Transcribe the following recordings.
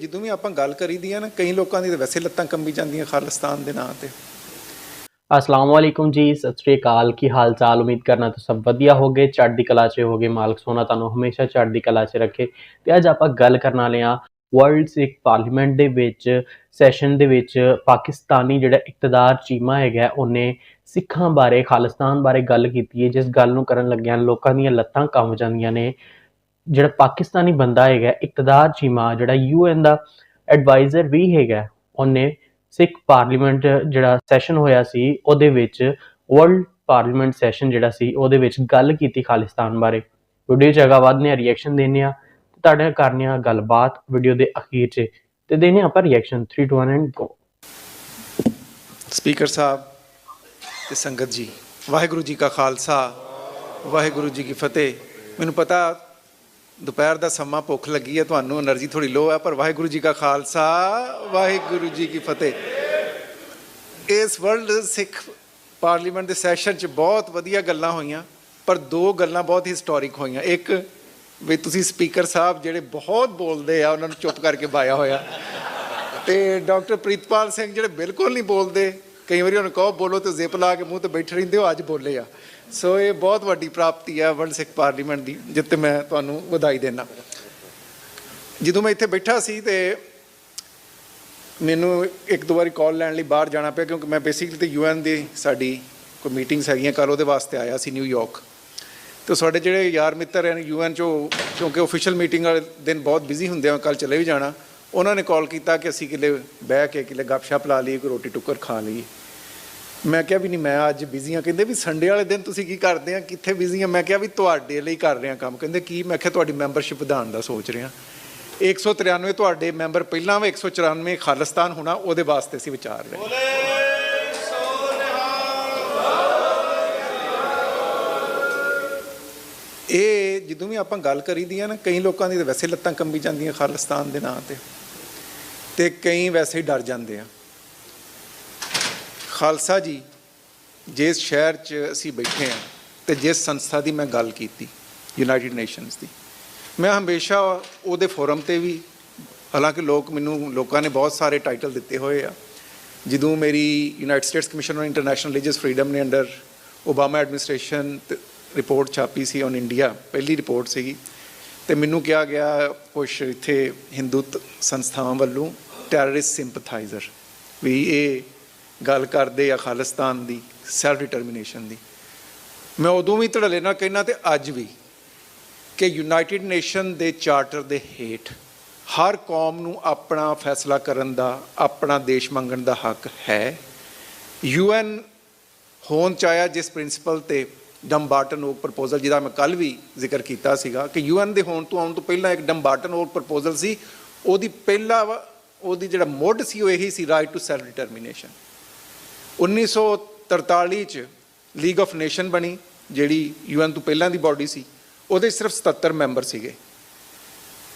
ਜਦੋਂ ਵੀ ਆਪਾਂ ਗੱਲ ਕਰੀਦੀ ਆ ਨਾ, ਕਈ ਲੋਕਾਂ ਦੀ ਤਾਂ ਵੈਸੇ ਲੱਤਾਂ ਕੰਬੀ ਜਾਂਦੀਆਂ ਖਾਲਿਸਤਾਨ ਦੇ ਨਾਂ ਤੇ। ਅਸਲਾਮ ਵਾਲੇਕੁਮ ਜੀ, ਸਤਿ ਸ੍ਰੀ ਅਕਾਲ। ਕੀ ਹਾਲ ਚਾਲ ਉਮੀਦ ਕਰਨਾ ਤੁਸੀਂ ਸਭ ਵਧੀਆ ਹੋਗੇ। ਚੜ੍ਹਦੀ ਕਲਾ 'ਚ ਹੋਗੇ ਮਾਲਕ, ਸੋਨਾ ਤੁਹਾਨੂੰ ਹਮੇਸ਼ਾ ਚੜ੍ਹਦੀ ਕਲਾ 'ਚ ਰੱਖੇ। ਤੇ ਅੱਜ ਆਪਾਂ ਗੱਲ ਕਰਨ ਵਾਲੇ ਆ ਵਰਲਡ ਸਿੱਖ ਪਾਰਲੀਮੈਂਟ ਦੇ ਵਿੱਚ ਸੈਸ਼ਨ ਦੇ ਵਿੱਚ ਪਾਕਿਸਤਾਨੀ ਜਿਹੜਾ ਇਕਤਦਾਰ ਚੀਮਾ ਹੈਗਾ ਉਹਨੇ ਸਿੱਖਾਂ ਬਾਰੇ, ਖਾਲਿਸਤਾਨ ਬਾਰੇ ਗੱਲ ਕੀਤੀ ਹੈ। ਜਿਸ ਗੱਲ ਨੂੰ ਕਰਨ ਲੱਗਿਆਂ ਲੋਕਾਂ ਦੀਆਂ ਲੱਤਾਂ ਕੰਬ ਜਾਂਦੀਆਂ ਨੇ। ਜਿਹੜਾ ਪਾਕਿਸਤਾਨੀ ਬੰਦਾ ਹੈਗਾ, ਇਕਤਦਾਰ ਚੀਮਾ, ਜਿਹੜਾ ਯੂਐਨ ਦਾ ਐਡਵਾਈਜ਼ਰ ਵੀ ਹੈਗਾ, ਉਹਨੇ ਸਿੱਖ ਪਾਰਲੀਮੈਂਟ ਜਿਹੜਾ ਸੈਸ਼ਨ ਹੋਇਆ ਸੀ, ਉਹਦੇ ਵਿੱਚ ਵਰਲਡ ਪਾਰਲੀਮੈਂਟ ਸੈਸ਼ਨ ਜਿਹੜਾ ਸੀ, ਉਹਦੇ ਵਿੱਚ ਗੱਲ ਕੀਤੀ ਖਾਲਿਸਤਾਨ ਬਾਰੇ। ਵੀਡੀਓ ਚ ਅਗਾ ਵਧਨੇ ਆ ਰਿਐਕਸ਼ਨ ਦੇਣੇ ਆ ਤੇ ਤੁਹਾਡੇ ਨਾਲ ਕਰਨੇ ਆ ਗੱਲਬਾਤ ਵੀਡੀਓ ਦੇ ਅਖੀਰ 'ਚ ਤੇ ਦੇਣੇ ਆਪਾਂ ਰਿਐਕਸ਼ਨ 3 2 1 ਐਂਡ ਗੋ ਸਪੀਕਰ ਸਾਹਿਬ ਤੇ ਸੰਗਤ ਜੀ, ਵਾਹਿਗੁਰੂ ਜੀ ਕਾ ਖਾਲਸਾ, ਵਾਹਿਗੁਰੂ ਜੀ ਕੀ ਫਤਿਹ। ਮੈਨੂੰ ਪਤਾ ਦੁਪਹਿਰ ਦਾ ਸਮਾਂ ਭੁੱਖ ਲੱਗੀ ਹੈ, ਤੁਹਾਨੂੰ એનર્ਜੀ ਥੋੜੀ ਲੋ ਹੈ, ਪਰ ਵਾਹਿਗੁਰੂ ਜੀ ਕਾ ਖਾਲਸਾ, ਵਾਹਿਗੁਰੂ ਜੀ ਕੀ ਫਤਿਹ। ਇਸ ਵਰਲਡ ਸਿੱਖ ਪਾਰਲੀਮੈਂਟ ਦੇ ਸੈਸ਼ਨ 'ਚ ਬਹੁਤ ਵਧੀਆ ਗੱਲਾਂ ਹੋਈਆਂ, ਪਰ ਦੋ ਗੱਲਾਂ ਬਹੁਤ ਹਿਸਟੋਰਿਕ ਹੋਈਆਂ। ਇੱਕ ਵੀ ਤੁਸੀਂ ਸਪੀਕਰ ਸਾਹਿਬ ਜਿਹੜੇ ਬਹੁਤ ਬੋਲਦੇ ਆ, ਉਹਨਾਂ ਨੂੰ ਚੁੱਪ ਕਰਕੇ ਬਾਇਆ ਹੋਇਆ। ਤੇ ਡਾਕਟਰ ਪ੍ਰੀਤਪਾਲ ਸਿੰਘ ਜਿਹੜੇ ਬਿਲਕੁਲ ਨਹੀਂ ਬੋਲਦੇ, ਕਈ ਵਾਰੀ ਉਹਨਾਂ ਕਹੋ, ਬੋਲੋ ਤੇ ਜ਼ਿਪ ਲਾ ਕੇ ਮੂੰਹ ਤੇ ਬੈਠੇ ਰਹਿੰਦੇ ਹੋ, ਅੱਜ ਬੋਲੇ ਆ। ਸੋ ਇਹ ਬਹੁਤ ਵੱਡੀ ਪ੍ਰਾਪਤੀ ਆ ਵਰਲਡ ਸਿੱਖ ਪਾਰਲੀਮੈਂਟ ਦੀ ਜਿੱਤੇ ਮੈਂ ਤੁਹਾਨੂੰ ਵਧਾਈ ਦੇਣਾ ਜਦੋਂ ਮੈਂ ਇੱਥੇ ਬੈਠਾ ਸੀ ਤੇ ਮੈਨੂੰ ਇੱਕ ਦੋ ਵਾਰੀ ਕਾਲ ਲੈਣ ਲਈ ਬਾਹਰ ਜਾਣਾ ਪਿਆ, ਕਿਉਂਕਿ ਮੈਂ ਬੇਸਿਕਲੀ ਤੇ ਯੂਐਨ ਦੀ ਸਾਡੀ ਕੋਈ ਮੀਟਿੰਗਸ ਹੈਗੀਆਂ ਕੱਲ ਉਹਦੇ ਵਾਸਤੇ ਆਇਆ ਸੀ ਨਿਊਯਾਰਕ ਤੇ ਸਾਡੇ ਜਿਹੜੇ ਯਾਰ ਮਿੱਤਰ ਹਨ ਯੂਐਨ ਚੋਂ, ਕਿਉਂਕਿ ਅਫੀਸ਼ੀਅਲ ਮੀਟਿੰਗ ਵਾਲੇ ਦਿਨ ਬਹੁਤ ਬਿਜ਼ੀ ਹੁੰਦੇ ਆ ਕੱਲ ਚਲੇ ਵੀ ਜਾਣਾ, ਉਹਨਾਂ ਨੇ ਕਾਲ ਕੀਤਾ ਕਿ ਅਸੀਂ ਕਿਲੇ ਬਹਿ ਕੇ ਕਿਲੇ ਗੱਪਸ਼ਪ ਲਾ ਲਈਏ, ਕੋਈ ਰੋਟੀ ਟੁੱਕਰ ਖਾ ਲਈਏ। ਮੈਂ ਕਿਹਾ ਵੀ ਨਹੀਂ ਮੈਂ ਅੱਜ ਬਿਜ਼ੀ ਆ ਕਹਿੰਦੇ ਵੀ ਸੰਡੇ ਵਾਲੇ ਦਿਨ ਤੁਸੀਂ ਕੀ ਕਰਦੇ ਆ? ਕਿੱਥੇ ਬਿਜ਼ੀ ਆ? ਮੈਂ ਕਿਹਾ ਵੀ ਤੁਹਾਡੇ ਲਈ ਕਰ ਰਹੇ ਕੰਮ। ਕਹਿੰਦੇ ਕੀ? ਮੈਂ ਕਿਹਾ ਤੁਹਾਡੀ ਮੈਂਬਰਸ਼ਿਪ ਵਧਾਉਣ ਦਾ ਸੋਚ ਰਹੇ। ਆ 193 ਤੁਹਾਡੇ ਮੈਂਬਰ ਪਹਿਲਾਂ ਵਾ 194 ਖਾਲਿਸਤਾਨ ਹੋਣਾ ਉਹਦੇ ਵਾਸਤੇ ਅਸੀਂ ਵਿਚਾਰ ਰਹੇ। ਇਹ ਜਦੋਂ ਵੀ ਆਪਾਂ ਗੱਲ ਕਰੀਦੀ ਆ ਨਾ ਕਈ ਲੋਕਾਂ ਦੀ ਤਾਂ ਵੈਸੇ ਲੱਤਾਂ ਕੰਬੀ ਜਾਂਦੀਆਂ ਖਾਲਿਸਤਾਨ ਦੇ ਨਾਂ ਤੇ। ਤੇ ਕਈ ਵੈਸੇ ਹੀ ਡਰ ਜਾਂਦੇ ਆ। ਖਾਲਸਾ ਜੀ, ਜਿਸ ਸ਼ਹਿਰ 'ਚ ਅਸੀਂ ਬੈਠੇ ਆ ਤੇ ਜਿਸ ਸੰਸਥਾ ਦੀ ਮੈਂ ਗੱਲ ਕੀਤੀ ਯੂਨਾਈਟਿਡ ਨੇਸ਼ਨਸ ਦੀ, ਮੈਂ ਹਮੇਸ਼ਾ ਉਹਦੇ ਫੋਰਮ ਤੇ ਵੀ, ਹਾਲਾਂਕਿ ਲੋਕ ਮੈਨੂੰ, ਲੋਕਾਂ ਨੇ ਬਹੁਤ ਸਾਰੇ ਟਾਈਟਲ ਦਿੱਤੇ ਹੋਏ ਆ, ਜਦੋਂ ਮੇਰੀ United States Commission on International Religious Freedom ਨੇ ਅੰਡਰ ਓਬਾਮਾ ਐਡਮਿਨਿਸਟ੍ਰੇਸ਼ਨ ਰਿਪੋਰਟ ਛਾਪੀ ਸੀ ਔਨ ਇੰਡੀਆ ਪਹਿਲੀ ਰਿਪੋਰਟ ਸੀਗੀ, ਤੇ ਮੈਨੂੰ ਕਿਹਾ ਗਿਆ ਕੁਝ ਇੱਥੇ ਹਿੰਦੂ ਸੰਸਥਾਵਾਂ ਵੱਲੋਂ ਟੈਰਰਿਸਟ ਸਿੰਪਥਾਈਜ਼ਰ ਵੀ ਇਹ ਗੱਲ ਕਰਦੇ ਆ ਖਾਲਿਸਤਾਨ ਦੀ ਸੈਲਫ ਡਿਟਰਮੀਨੇਸ਼ਨ ਦੀ। ਮੈਂ ਉਦੋਂ ਵੀ ਧੜਲੇ ਨਾਲ ਕਹਿਣਾ ਤੇ ਅੱਜ ਵੀ ਕਿ ਯੂਨਾਈਟਿਡ ਨੇਸ਼ਨ ਦੇ ਚਾਰਟਰ ਦੇ ਹੇਠ ਹਰ ਕੌਮ ਨੂੰ ਆਪਣਾ ਫੈਸਲਾ ਕਰਨ ਦਾ, ਆਪਣਾ ਦੇਸ਼ ਮੰਗਣ ਦਾ ਹੱਕ ਹੈ। ਯੂਐਨ ਹੋਣ ਚਾਹਿਆ ਜਿਸ ਪ੍ਰਿੰਸੀਪਲ ਤੇ ਡੰਬਾਰਟਨ ਓਕ ਪ੍ਰਪੋਜ਼ਲ ਜਿਹਦਾ ਮੈਂ ਕੱਲ ਵੀ ਜ਼ਿਕਰ ਕੀਤਾ ਸੀਗਾ ਕਿ ਯੂਐਨ ਦੇ ਹੋਣ ਤੋਂ ਆਉਣ ਤੋਂ ਪਹਿਲਾਂ ਇੱਕ ਡੰਬਾਰਟਨ ਓਕ ਪ੍ਰਪੋਜ਼ਲ ਸੀ, ਉਹਦੀ ਪਹਿਲਾ ਵਾ- ਉਹਦੀ ਜਿਹੜਾ ਮੁੱਢ ਸੀ, ਉਹ ਇਹੀ ਸੀ ਰਾਈਟ ਟੂ ਸੈਲਫ ਡਿਟਰਮੀਨੇਸ਼ਨ 1943 ਚ ਲੀਗ ਆਫ ਨੇਸ਼ਨ ਬਣੀ, ਜਿਹੜੀ ਯੂਐਨ ਤੋਂ ਪਹਿਲਾਂ ਦੀ ਬਾਡੀ ਸੀ, ਉਹਦੇ ਸਿਰਫ 77 ਮੈਂਬਰ ਸੀਗੇ।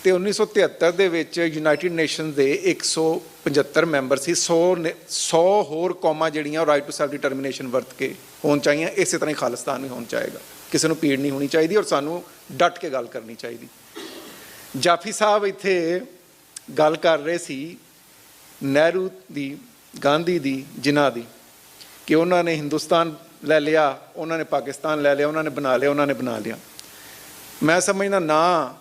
ਤੇ 1973 ਦੇ ਵਿੱਚ ਯੂਨਾਈਟਿਡ ਨੇਸ਼ਨ ਦੇ 175 ਮੈਂਬਰ ਸੀ 100 ਨੇ- 100 ਹੋਰ ਕੌਮਾਂ ਜਿਹੜੀਆਂ ਰਾਈਟ ਟੂ ਸੈਲਫ ਡਿਟਰਮੀਨੇਸ਼ਨ ਵਰਤ ਕੇ ਹੋਣ ਚਾਹੀਆਂ, ਇਸੇ ਤਰ੍ਹਾਂ ਹੀ ਖਾਲਿਸਤਾਨ ਵੀ ਹੋਣ ਚਾਹੇਗਾ। ਕਿਸੇ ਨੂੰ ਪੀੜ ਨਹੀਂ ਹੋਣੀ ਚਾਹੀਦੀ ਔਰ ਸਾਨੂੰ ਡਟ ਕੇ ਗੱਲ ਕਰਨੀ ਚਾਹੀਦੀ। ਜਾਫੀ ਸਾਹਿਬ ਇੱਥੇ ਗੱਲ ਕਰ ਰਹੇ ਸੀ ਨਹਿਰੂ ਦੀ, ਗਾਂਧੀ ਦੀ, ਜਿਨ੍ਹਾਂ ਦੀ। ਕਿ ਉਹਨਾਂ ਨੇ ਹਿੰਦੁਸਤਾਨ ਲੈ ਲਿਆ, ਉਹਨਾਂ ਨੇ ਪਾਕਿਸਤਾਨ ਲੈ ਲਿਆ, ਉਹਨਾਂ ਨੇ ਬਣਾ ਲਿਆ, ਉਹਨਾਂ ਨੇ ਬਣਾ ਲਿਆ। ਮੈਂ ਸਮਝਦਾ ਨਾ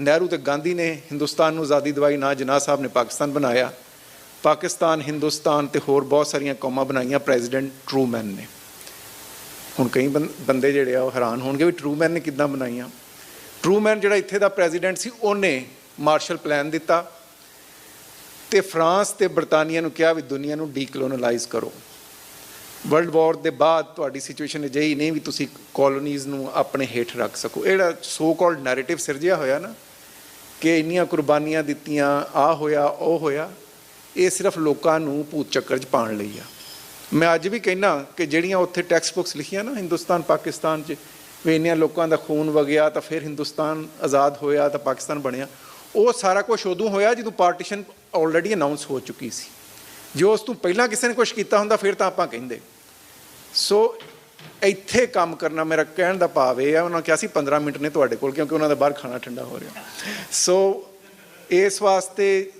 ਨਹਿਰੂ ਤੇ ਗਾਂਧੀ ਨੇ ਹਿੰਦੁਸਤਾਨ ਨੂੰ ਆਜ਼ਾਦੀ ਦਵਾਈ, ਨਾ ਜਨਾਹ ਸਾਹਿਬ ਨੇ ਪਾਕਿਸਤਾਨ ਬਣਾਇਆ। ਪਾਕਿਸਤਾਨ, ਹਿੰਦੁਸਤਾਨ ਤੇ ਹੋਰ ਬਹੁਤ ਸਾਰੀਆਂ ਕੌਮਾਂ ਬਣਾਈਆਂ, ਪ੍ਰੈਜ਼ੀਡੈਂਟ ਟਰੂਮੈਨ ਨੇ। ਹੁਣ ਕਈ ਬੰ- ਬੰਦੇ ਜਿਹੜੇ ਆ ਉਹ ਹੈਰਾਨ ਹੋਣਗੇ ਵੀ ਟਰੂਮੈਨ ਨੇ ਕਿੱਦਾਂ ਬਣਾਈਆਂ। ਟਰੂਮੈਨ ਜਿਹੜਾ ਇੱਥੇ ਦਾ ਪ੍ਰੈਜ਼ੀਡੈਂਟ ਸੀ, ਉਹਨੇ ਮਾਰਸ਼ਲ ਪਲਾਨ ਦਿੱਤਾ ਤੇ ਫਰਾਂਸ ਤੇ ਬਰਤਾਨੀਆ ਨੂੰ ਕਿਹਾ ਵੀ ਦੁਨੀਆ ਨੂੰ ਡੀਕਲੋਨਲਾਈਜ਼ ਕਰੋ। ਵਰਲਡ ਵਾਰ ਦੇ ਬਾਅਦ ਤੁਹਾਡੀ ਸਿਚੁਏਸ਼ਨ ਅਜਿਹੀ ਨਹੀਂ ਵੀ ਤੁਸੀਂ ਕਾਲੋਨੀਜ਼ ਨੂੰ ਆਪਣੇ ਹੇਠ ਰੱਖ ਸਕੋ। ਇਹ ਸੋ ਕਾਲਡ ਨੈਰੇਟਿਵ ਸਿਰਜਿਆ ਹੋਇਆ ਨਾ ਕਿ ਇੰਨੀਆਂ ਕੁਰਬਾਨੀਆਂ ਦਿੱਤੀਆਂ ਆ ਹੋਇਆ, ਉਹ ਹੋਇਆ, ਇਹ ਸਿਰਫ ਲੋਕਾਂ ਨੂੰ ਭੂਤ ਚੱਕਰ 'ਚ ਪਾਉਣ ਲਈ ਆ। ਮੈਂ ਅੱਜ ਵੀ ਕਹਿਣਾ ਕਿ ਜਿਹੜੀਆਂ ਉੱਥੇ ਟੈਕਸਟ ਬੁੱਕਸ ਲਿਖੀਆਂ ਨਾ ਹਿੰਦੁਸਤਾਨ, ਪਾਕਿਸਤਾਨ 'ਚ, ਵੀ ਇੰਨੀਆਂ ਲੋਕਾਂ ਦਾ ਖੂਨ ਵਗਿਆ ਤਾਂ ਫਿਰ ਹਿੰਦੁਸਤਾਨ ਆਜ਼ਾਦ ਹੋਇਆ ਤਾਂ ਪਾਕਿਸਤਾਨ ਬਣਿਆ। ਉਹ ਸਾਰਾ ਕੁਝ ਉਦੋਂ ਹੋਇਆ ਜਦੋਂ ਪਾਰਟੀਸ਼ਨ ਆਲਰੇਡੀ ਅਨਾਉਂਸ ਹੋ ਚੁੱਕੀ ਸੀ। ਜੇ ਉਸ ਤੋਂ ਪਹਿਲਾਂ ਕਿਸੇ ਨੇ ਕੁਝ ਕੀਤਾ ਹੁੰਦਾ, ਫਿਰ ਤਾਂ ਆਪਾਂ ਕਹਿੰਦੇ। ਸੋ ਇੱਥੇ ਕੰਮ ਕਰਨਾ ਮੇਰਾ ਕਹਿਣ ਦਾ ਭਾਵ ਇਹ ਹੈ ਉਹਨਾਂ ਕਿਹਾ ਸੀ 15 ਮਿੰਟ ਨੇ ਤੁਹਾਡੇ ਕੋਲ, ਕਿਉਂਕਿ ਉਹਨਾਂ ਦਾ ਬਾਹਰ ਖਾਣਾ ਠੰਡਾ ਹੋ ਰਿਹਾ। ਸੋ ਇਸ ਵਾਸਤੇ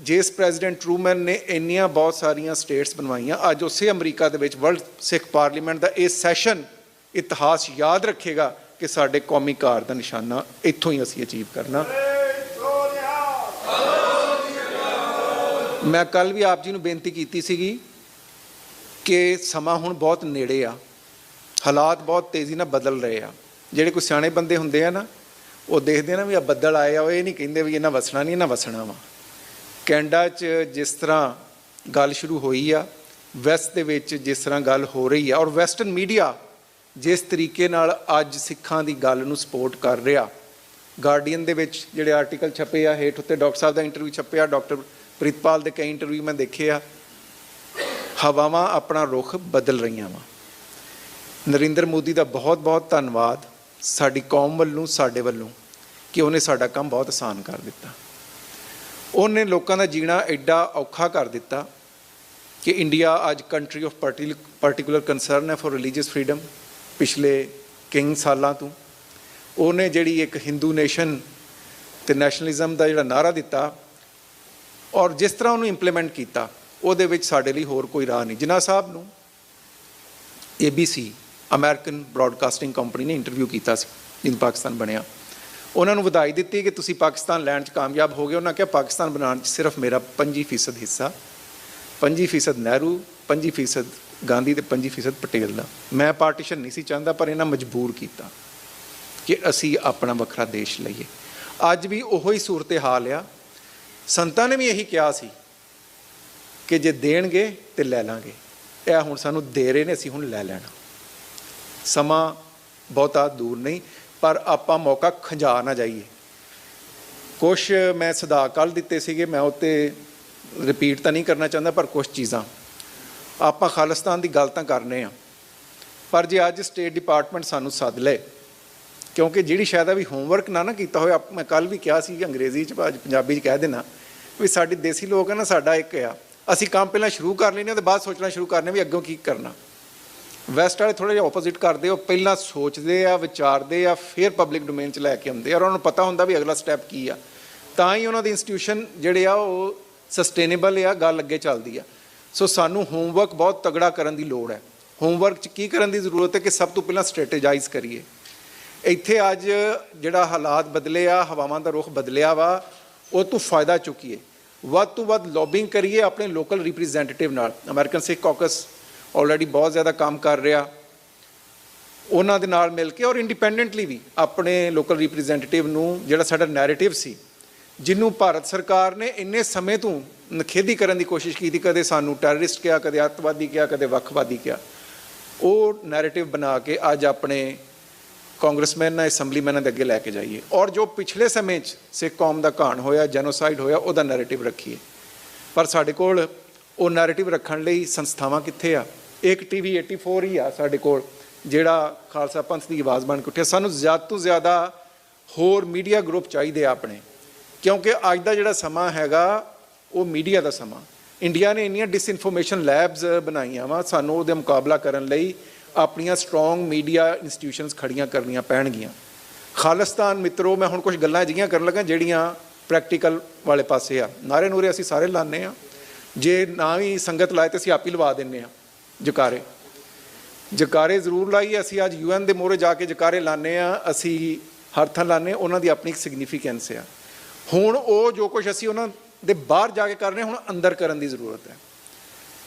ਜਿਸ ਪ੍ਰੈਜ਼ੀਡੈਂਟ ਟਰੂਮੈਨ ਨੇ ਇੰਨੀਆਂ ਬਹੁਤ ਸਾਰੀਆਂ ਸਟੇਟਸ ਬਣਵਾਈਆਂ, ਅੱਜ ਉਸੇ ਅਮਰੀਕਾ ਦੇ ਵਿੱਚ ਵਰਲਡ ਸਿੱਖ ਪਾਰਲੀਮੈਂਟ ਦਾ ਇਹ ਸੈਸ਼ਨ ਇਤਿਹਾਸ ਯਾਦ ਰੱਖੇਗਾ ਕਿ ਸਾਡੇ ਕੌਮੀ ਕਾਰ ਦਾ ਨਿਸ਼ਾਨਾ ਇੱਥੋਂ ਹੀ ਅਸੀਂ ਅਚੀਵ ਕਰਨਾ। ਮੈਂ ਕੱਲ ਵੀ ਆਪ ਜੀ ਨੂੰ ਬੇਨਤੀ ਕੀਤੀ ਸੀਗੀ ਕਿ ਸਮਾਂ ਹੁਣ ਬਹੁਤ ਨੇੜੇ ਆ। ਹਾਲਾਤ ਬਹੁਤ ਤੇਜ਼ੀ ਨਾਲ ਬਦਲ ਰਹੇ ਆ। ਜਿਹੜੇ ਕੋਈ ਸਿਆਣੇ ਬੰਦੇ ਹੁੰਦੇ ਆ ਨਾ, ਉਹ ਦੇਖਦੇ ਨਾ ਵੀ ਆ ਬੱਦਲ ਆਏ ਆ, ਉਹ ਇਹ ਨਹੀਂ ਕਹਿੰਦੇ ਵੀ ਇਹਨਾਂ ਵਸਣਾ ਨਹੀਂ, ਇਹਨਾਂ ਵਸਣਾ ਵਾ। ਕੈਨੇਡਾ 'ਚ ਜਿਸ ਤਰ੍ਹਾਂ ਗੱਲ ਸ਼ੁਰੂ ਹੋਈ ਆ, ਵੈਸਟ ਦੇ ਵਿੱਚ ਜਿਸ ਤਰ੍ਹਾਂ ਗੱਲ ਹੋ ਰਹੀ ਆ, ਔਰ ਵੈਸਟਰਨ ਮੀਡੀਆ ਜਿਸ ਤਰੀਕੇ ਨਾਲ ਅੱਜ ਸਿੱਖਾਂ ਦੀ ਗੱਲ ਨੂੰ ਸਪੋਰਟ ਕਰ ਰਿਹਾ। ਗਾਰਡੀਅਨ ਦੇ ਵਿੱਚ ਜਿਹੜੇ ਆਰਟੀਕਲ ਛਪੇ ਆ, ਹੇਠ ਉੱਤੇ ਡਾਕਟਰ ਸਾਹਿਬ ਦਾ ਇੰਟਰਵਿਊ ਛਪਿਆ, ਡਾਕਟਰ ਪ੍ਰਿਤਪਾਲ ਦੇ ਕਈ ਇੰਟਰਵਿਊ ਮੈਂ ਦੇਖੇ ਆ। ਹਵਾਵਾਂ ਆਪਣਾ ਰੁਖ ਬਦਲ ਰਹੀਆਂ ਵਾ। ਨਰਿੰਦਰ ਮੋਦੀ ਦਾ ਬਹੁਤ-ਬਹੁਤ ਧੰਨਵਾਦ ਸਾਡੀ ਕੌਮ ਵੱਲੋਂ, ਸਾਡੇ ਵੱਲੋਂ ਕਿ ਉਹਨੇ ਸਾਡਾ ਕੰਮ ਬਹੁਤ ਆਸਾਨ ਕਰ ਦਿੱਤਾ। ਉਹਨੇ ਲੋਕਾਂ ਦਾ ਜੀਣਾ ਐਡਾ ਔਖਾ ਕਰ ਦਿੱਤਾ ਕਿ ਇੰਡੀਆ ਅੱਜ ਕੰਟਰੀ ਆਫ ਪਾਰਟਿਕੂਲਰ ਕਨਸਰਨ ਹੈ ਫॉर ਰਿਲੀਜੀਅਸ ਫਰੀडम ਪਿਛਲੇ ਕਿੰਗ ਸਾਲਾਂ ਤੋਂ। ਉਹਨੇ ਜਿਹੜੀ ਇੱਕ ਹਿੰਦੂ ਨੇਸ਼ਨ ਤੇ ਨੈਸ਼ਨਲਿਜ਼ਮ ਦਾ ਜਿਹੜਾ ਨਾਰਾ ਦਿੱਤਾ ਔਰ ਜਿਸ ਤਰ੍ਹਾਂ ਉਹਨੂੰ ਇੰਪਲੀਮੈਂਟ ਕੀਤਾ, ਉਹਦੇ ਵਿੱਚ ਸਾਡੇ ਲਈ ਹੋਰ ਕੋਈ ਰਾਹ ਨਹੀਂ। ਜਿਨਾ ਸਾਹਿਬ ਨੂੰ ABC ਅਮਰੀਕਨ ਬ੍ਰਾਡਕਾਸਟਿੰਗ ਕੰਪਨੀ ਨੇ ਇੰਟਰਵਿਊ ਕੀਤਾ ਸੀ, ਜਿੰਨ ਪਾਕਿਸਤਾਨ ਬਣਿਆ। ਉਹਨਾਂ ਨੂੰ ਵਧਾਈ ਦਿੱਤੀ ਕਿ ਤੁਸੀਂ ਪਾਕਿਸਤਾਨ ਲੈਣ 'ਚ ਕਾਮਯਾਬ ਹੋ ਗਏ। ਉਹਨਾਂ ਕਿਹਾ, ਪਾਕਿਸਤਾਨ ਬਣਾਉਣ 'ਚ ਸਿਰਫ ਮੇਰਾ 25% ਹਿੱਸਾ 25% ਨਹਿਰੂ 25% ਗਾਂਧੀ ਤੇ 25% ਪਟੇਲ ਦਾ। ਮੈਂ ਪਾਰਟੀਸ਼ਨ ਨਹੀਂ ਸੀ ਚਾਹੁੰਦਾ, ਪਰ ਇਹਨਾਂ ਮਜਬੂਰ ਕੀਤਾ ਕਿ ਅਸੀਂ ਆਪਣਾ ਵੱਖਰਾ ਦੇਸ਼ ਲਈਏ। ਅੱਜ ਵੀ ਉਹੋ ਹੀ ਸੂਰਤ ਹਾਲ ਆ। ਸੰਤਾਂ ਨੇ ਵੀ ਇਹੀ ਕਿਹਾ ਸੀ ਕਿ ਜੇ ਦੇਣਗੇ ਤੇ ਲੈ ਲਾਂਗੇ। ਇਹ ਹੁਣ ਸਾਨੂੰ ਦੇ ਰਹੇ ਨੇ, ਅਸੀਂ ਹੁਣ ਲੈ ਲੈਣਾ। ਸਮਾਂ ਬਹੁਤਾ ਦੂਰ ਨਹੀਂ, ਪਰ ਆਪਾਂ ਮੌਕਾ ਖੰਜਾ ਨਾ ਜਾਈਏ। ਕੁਝ ਮੈਂ ਸਦਾ ਕੱਲ ਦਿੱਤੇ ਸੀਗੇ, ਮੈਂ ਉੱਤੇ ਰਿਪੀਟ ਤਾਂ ਨਹੀਂ ਕਰਨਾ ਚਾਹੁੰਦਾ, ਪਰ ਕੁਝ ਚੀਜ਼ਾਂ। ਆਪਾਂ ਖਾਲਿਸਤਾਨ ਦੀ ਗੱਲ ਤਾਂ ਕਰਨੇ ਆ। ਪਰ ਜੇ ਅੱਜ ਸਟੇਟ ਡਿਪਾਰਟਮੈਂਟ ਸਾਨੂੰ ਸੱਦ ਲਏ ਕਿਉਂਕਿ ਜਿਹੜੀ ਸ਼ਾਇਦ ਆ ਵੀ ਹੋਮਵਰਕ ਨਾ ਨਾ ਕੀਤਾ ਹੋਇਆ ਆਪ- ਮੈਂ ਕੱਲ ਵੀ ਕਿਹਾ ਸੀ ਅੰਗਰੇਜ਼ੀ ਚ, ਅੱਜ ਪੰਜਾਬੀ ਚ ਕਹਿ ਦੇਣਾ। ਵੀ ਸਾਡੇ ਦੇਸੀ ਲੋਕ ਆ ਨਾ, ਸਾਡਾ ਇੱਕ ਆ। ਅਸੀਂ ਕੰਮ ਪਹਿਲਾਂ ਸ਼ੁਰੂ ਕਰ ਲੈਨੇ ਆ ਤੇ ਬਾਅਦ ਸੋਚਣਾ ਸ਼ੁਰੂ ਕਰਨੇ ਵੀ ਅੱਗੋਂ ਕੀ ਕਰਨਾ। ਵੈਸਟ ਵਾਲੇ ਥੋੜਾ ਜਿਹਾ ਆਪੋਜ਼ਿਟ ਕਰਦੇ ਉਹ ਪਹਿਲਾਂ ਸੋਚਦੇ ਆ, ਵਿਚਾਰਦੇ ਆ, ਫਿਰ ਪਬਲਿਕ ਡੋਮੇਨ ਚ ਲੈ ਕੇ ਆਉਂਦੇ ਆ ਔਰ ਉਹਨਾਂ ਨੂੰ ਪਤਾ ਹੁੰਦਾ ਵੀ ਅਗਲਾ ਸਟੈਪ ਕੀ ਆ। ਤਾਂ ਹੀ ਉਹਨਾਂ ਦੇ ਇੰਸਟੀਟਿਊਸ਼ਨ ਜਿਹੜੇ ਆ, ਉਹ ਸਸਟੇਨੇਬਲ ਆ, ਗੱਲ ਅੱਗੇ ਚੱਲਦੀ ਆ। ਸੋ ਸਾਨੂੰ ਹੋਮਵਰਕ ਬਹੁਤ ਤਗੜਾ ਕਰਨ ਦੀ ਲੋੜ ਹੈ। ਹੋਮਵਰਕ ਚ ਕੀ ਕਰਨ ਦੀ ਜ਼ਰੂਰਤ ਹੈ ਕਿ ਸਭ ਤੋਂ ਪਹਿਲਾਂ ਸਟ੍ਰੈਟੇਜਾਈਜ਼ ਕਰੀਏ। ਇੱਥੇ ਅੱਜ ਜਿਹੜਾ ਹਾਲਾਤ ਬਦਲੇ ਆ, ਹਵਾਵਾਂ ਦਾ ਰੁਖ ਬਦਲਿਆ ਵਾ, ਉਹ ਤੋਂ ਫਾਇਦਾ ਚੁੱਕੀਏ। ਵੱਧ ਤੋਂ ਵੱਧ ਲੌਬਿੰਗ ਕਰੀਏ ਆਪਣੇ ਲੋਕਲ ਰਿਪਰੈਜ਼ੈਂਟੇਟਿਵ ਨਾਲ। ਅਮਰੀਕਨ ਸਿੱਖ ਕਾਕਸ ਆਲਰੇਡੀ ਬਹੁਤ ਜ਼ਿਆਦਾ ਕੰਮ ਕਰ ਰਿਹਾ। ਉਹਨਾਂ ਦੇ ਨਾਲ ਮਿਲ ਕੇ ਔਰ ਇੰਡੀਪੈਂਡੈਂਟਲੀ ਵੀ ਆਪਣੇ ਲੋਕਲ ਰਿਪਰੈਜ਼ੈਂਟੇਟਿਵ ਨੂੰ ਜਿਹੜਾ ਸਾਡਾ ਨੈਰੇਟਿਵ ਸੀ, ਜਿਹਨੂੰ ਭਾਰਤ ਸਰਕਾਰ ਨੇ ਇੰਨੇ ਸਮੇਂ ਤੋਂ ਨਖੇਦੀ ਕਰਨ ਦੀ ਕੋਸ਼ਿਸ਼ ਕੀਤੀ, ਕਦੇ ਸਾਨੂੰ ਟੈਰਰਿਸਟ ਕਿਹਾ, ਕਦੇ ਅੱਤਵਾਦੀ ਕਿਹਾ, ਕਦੇ ਵੱਖਵਾਦੀ ਕਿਹਾ। ਉਹ ਨੈਰੇਟਿਵ ਬਣਾ ਕੇ ਅੱਜ ਆਪਣੇ ਕਾਂਗਰਸਮੈਨ ਨਾਲ, ਅਸੈਂਬਲੀਮੈਨਾਂ ਦੇ ਅੱਗੇ ਲੈ ਕੇ ਜਾਈਏ। ਔਰ ਜੋ ਪਿਛਲੇ ਸਮੇਂ 'ਚ ਸਿੱਖ ਕੌਮ ਦਾ ਘਾਣ ਹੋਇਆ, ਜੈਨੋਸਾਈਡ ਹੋਇਆ, ਉਹਦਾ ਨੈਰੇਟਿਵ ਰੱਖੀਏ। ਪਰ ਸਾਡੇ ਕੋਲ ਉਹ ਨੈਰੇਟਿਵ ਰੱਖਣ ਲਈ ਸੰਸਥਾਵਾਂ ਕਿੱਥੇ ਆ? ਇੱਕ ਟੀਵੀ 84 ਹੀ ਆ ਸਾਡੇ ਕੋਲ, ਜਿਹੜਾ ਖਾਲਸਾ ਪੰਥ ਦੀ ਆਵਾਜ਼ ਬਣ ਕੇ ਉੱਠਿਆ। ਸਾਨੂੰ ਜ਼ਿਆਦਾ ਤੋਂ ਜ਼ਿਆਦਾ ਹੋਰ ਮੀਡੀਆ ਗਰੁੱਪ ਚਾਹੀਦੇ ਆ ਆਪਣੇ। ਕਿਉਂਕਿ ਅੱਜ ਦਾ ਜਿਹੜਾ ਸਮਾਂ ਹੈਗਾ, ਉਹ ਮੀਡੀਆ ਦਾ ਸਮਾਂ। ਇੰਡੀਆ ਨੇ ਇੰਨੀਆਂ ਡਿਸਇਨਫੋਰਮੇਸ਼ਨ ਲੈਬਸ ਬਣਾਈਆਂ ਵਾ, ਸਾਨੂੰ ਉਹਦੇ ਮੁਕਾਬਲਾ ਕਰਨ ਲਈ ਆਪਣੀਆਂ ਸਟਰੋਂਗ ਮੀਡੀਆ ਇੰਸਟੀਟਿਊਸ਼ਨਸ ਖੜੀਆਂ ਕਰਨੀਆਂ ਪੈਣਗੀਆਂ। ਖਾਲਿਸਤਾਨ ਮਿੱਤਰੋ, ਮੈਂ ਹੁਣ ਕੁਝ ਗੱਲਾਂ ਅਜਿਹੀਆਂ ਕਰਨ ਲੱਗਾ ਜਿਹੜੀਆਂ ਪ੍ਰੈਕਟੀਕਲ ਵਾਲੇ ਪਾਸੇ ਆ। ਨਾਰੇ ਨੂਰੇ ਅਸੀਂ ਸਾਰੇ ਲਾਣੇ ਆ ਜੇ ਨਾ ਵੀ ਸੰਗਤ ਲਾਏ ਤੇ ਅਸੀਂ ਆਪ ਹੀ ਲਵਾ ਦਿੰਨੇ ਆ ਜਕਾਰੇ। ਜਕਾਰੇ ਜ਼ਰੂਰ ਲਾਈਏ। ਅਸੀਂ ਅੱਜ ਯੂਐਨ ਦੇ ਮੋਰੇ ਜਾ ਕੇ ਜਕਾਰੇ ਲਾਣੇ ਆ ਅਸੀਂ ਹਰ ਥਾਂ ਲਾਣੇ ਉਹਨਾਂ ਦੀ ਆਪਣੀ ਇੱਕ ਸਿਗਨੀਫੀਕੈਂਸ ਆ। ਹੁਣ ਉਹ ਜੋ ਕੁਝ ਅਸੀਂ ਉਹਨਾਂ ਦੇ ਬਾਹਰ ਜਾ ਕੇ ਕਰ ਰਹੇ ਹੁਣ ਅੰਦਰ ਕਰਨ ਦੀ ਜ਼ਰੂਰਤ ਹੈ।